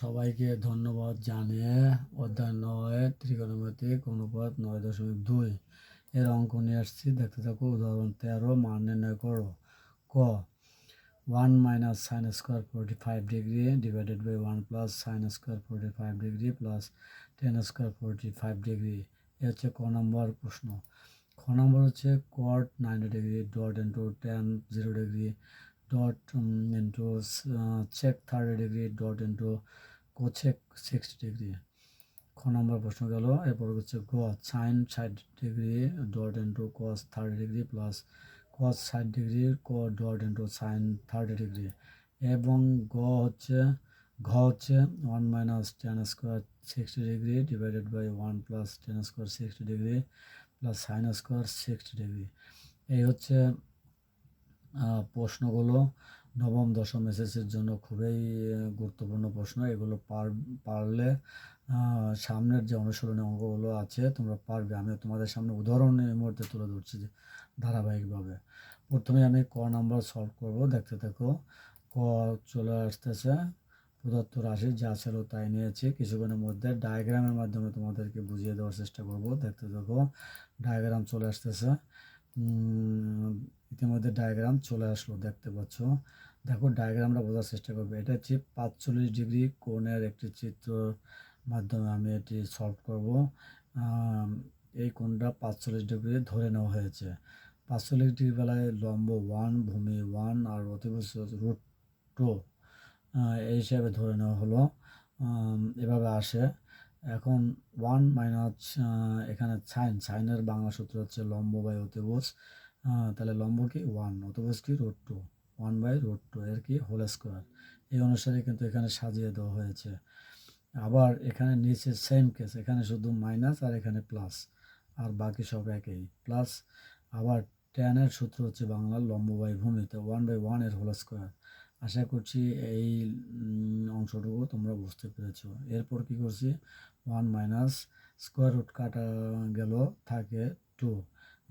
সবাইকে ধন্যবাদ জানিয়ে অধ্যায় নয়, ত্রিকোণমিতিক অনুপাত নয় দশমিক দুই এর অঙ্ক নিয়ে আসছি। দেখতে থাকো, উদাহরণ তেরো, মান নির্ণয় করো। ক one minus sine square forty five degree divided by one plus sine square forty five degree plus tan square forty five degree এ হচ্ছে ক নম্বর প্রশ্ন। খ নম্বর হচ্ছে cot ninety degree dot into tan zero degree dot into cosec thirty degree dot into cosec sixty degree খ নম্বর প্রশ্ন গেল, এরপর হচ্ছে গ সাইন ষাট degree dot into cos thirty degree plus cos ষাট ডিগ্রি ক dot into sine thirty degree এবং গ হচ্ছে, ঘ হচ্ছে one minus tan square sixty degree divided by one plus tan square sixty degree plus sine square sixty degree এই হচ্ছে প্রশ্নগুলো নবম, দশম এসএসসির জন্য খুবই গুরুত্বপূর্ণ প্রশ্ন। এগুলো পার, পারলে সামনের যে অনুশীলনী অঙ্কগুলো আছে, তোমরা পারবে। আমি তোমাদের সামনে উদাহরণ এই মুহূর্তে তুলে ধরছি যে ধারাবাহিকভাবে। প্রথমে আমি ক নাম্বার সলভ করব। দেখতে থাকো, ক চলে আসতেছে। প্রদত্ত রাশি যা ছিল তাই নিয়েছি। কিছুক্ষণের মধ্যে ডায়াগ্রামের মাধ্যমে তোমাদেরকে বুঝিয়ে দেওয়ার চেষ্টা করব। দেখতে থাকো ডায়াগ্রাম চলে আসতেছে। ইতিমধ্যে ডায়াগ্রাম চলে আসলো, দেখতে পাচ্ছ। দেখো ডায়াগ্রামটা বোঝার চেষ্টা করবে। এটা হচ্ছে পাঁচচল্লিশ ডিগ্রি কোণের একটি চিত্র। মাধ্যমে আমি এটি সলভ করব। এই কোণটা পাঁচচল্লিশ ডিগ্রি ধরে নেওয়া হয়েছে। পাঁচচল্লিশ ডিগ্রি বেলায় লম্ব ওয়ান ভূমি ওয়ান আর অতিবুজ রুট টু এই হিসাবে ধরে নেওয়া হলো। এভাবে আসে। এখন ওয়ান মাইনাস এখানে সাইন সাইনের বাংলা সূত্র হচ্ছে লম্ব বাই অতিভুজ তাহলে লম্ব কি? ওয়ান অতিভুজ কি? Root two one by root two এর কি? হোল স্কোয়ার এই অনুসারে কিন্তু এখানে সাজিয়ে দেওয়া হয়েছে। আবার এখানে নিচে সেম কেস এখানে শুধু মাইনাস আর এখানে প্লাস আর বাকি সব একই। প্লাস আবার টেনের সূত্র হচ্ছে বাংলার লম্ব বাই ভূমিতে ওয়ান বাই ওয়ানের হোল স্কোয়ার আশা করছি এই অংশটুকু তোমরা বুঝতে পেরেছ। এরপর কি করছি? ওয়ান মাইনাস স্কোয়ার রুট কাটা গেল, থাকে টু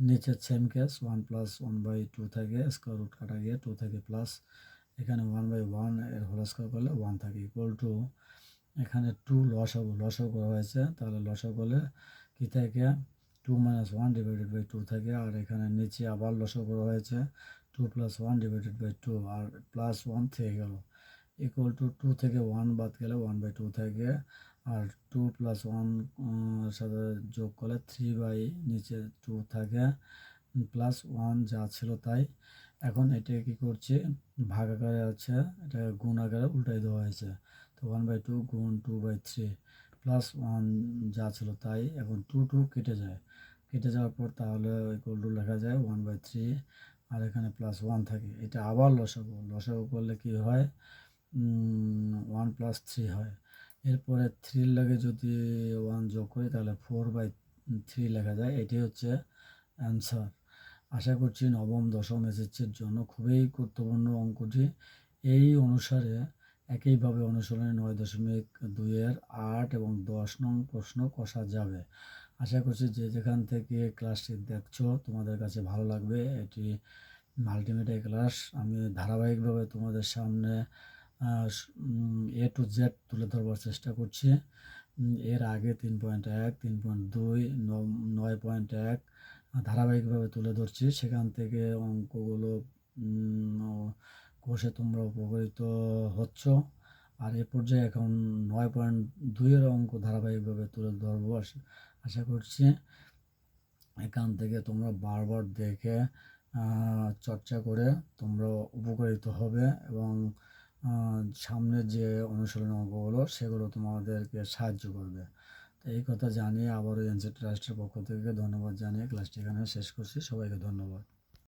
নিচের same case one plus one by two থাকে স্কোয়ার রুট কাটা গিয়ে টু থাকে প্লাস এখানে ওয়ান বাই ওয়ানের হোল স্কোয়ার করলে ওয়ান থাকে ইকুয়াল টু এখানে টু লসাগু লসাগু করা হয়েছে, তাহলে লসাগু করলে কী থাকে? Two minus one divided by two থাকে, আর এখানে নিচে আবার লসাগু করা হয়েছে two plus one divided by two R plus one থেকে গেল। ইকুয়াল টু টু থেকে ওয়ান বাদ গেলে ওয়ান বাই টু থাকে, আর টু প্লাস ওয়ান সাথে যোগ করলে থ্রি বাই নিচে টু থাকে প্লাস ওয়ান যা ছিল তাই। এখন এটা কি করছে? ভাগ আকারে আছে এটা গুণ আকারে উল্টাই দেওয়া হয়েছে, তো ওয়ান বাই টু গুণ two by three plus one যা ছিল তাই এখন টু টু কেটে যায়। কেটে যাওয়ার পর তাহলে ইকুয়াল লেখা যায় ওয়ান বাই থ্রি আর এখানে প্লাস ওয়ান থাকে। এটা আবার লসাগু। লসাগু করলে কি হয়? ওয়ান প্লাস থ্রি হয়। এরপরে থ্রির লাগে যদি ওয়ান যোগ করি তাহলে ফোর বাই থ্রি লেখা যায়। এটি হচ্ছে অ্যান্সার আশা করছি নবম, দশম এসএসসির জন্য খুবই গুরুত্বপূর্ণ অঙ্কটি। এই অনুসারে একইভাবে অনুশীলনে নয় দশমিক দুইয়ের আট এবং দশ নং প্রশ্ন কষা যাবে। আশা করছি যে যেখান থেকে ক্লাসটি দেখছ, তোমাদের কাছে ভালো লাগবে। এটি মাল্টিমিডিয়া ক্লাস। আমি ধারাবাহিকভাবে তোমাদের সামনে এ টু জেড তুলে ধরবার চেষ্টা করছি। এর আগে তিন পয়েন্ট এক, তিন পয়েন্ট দুই নয় পয়েন্ট এক ধারাবাহিকভাবে তুলে ধরছি। সেখান থেকে অঙ্কগুলো কষে তোমরা উপকৃত হচ্ছ। আর এ পর্যায়ে এখন নয় পয়েন্ট দুইয়ের অঙ্ক ধারাবাহিকভাবে তুলে ধরবো। আশা- আশা করছি এখান থেকে তোমরা বারবার দেখে চর্চা করে তোমরা উপকৃত হবে এবং সামনে যে অনুশীলন অঙ্কগুলো সেগুলো তোমাদেরকে সাহায্য করবে। তো এই কথা জানিয়ে আবারও এনসি ট্রাস্টের পক্ষ থেকে ধন্যবাদ জানিয়ে ক্লাসটি এখানে শেষ করছি। সবাইকে ধন্যবাদ।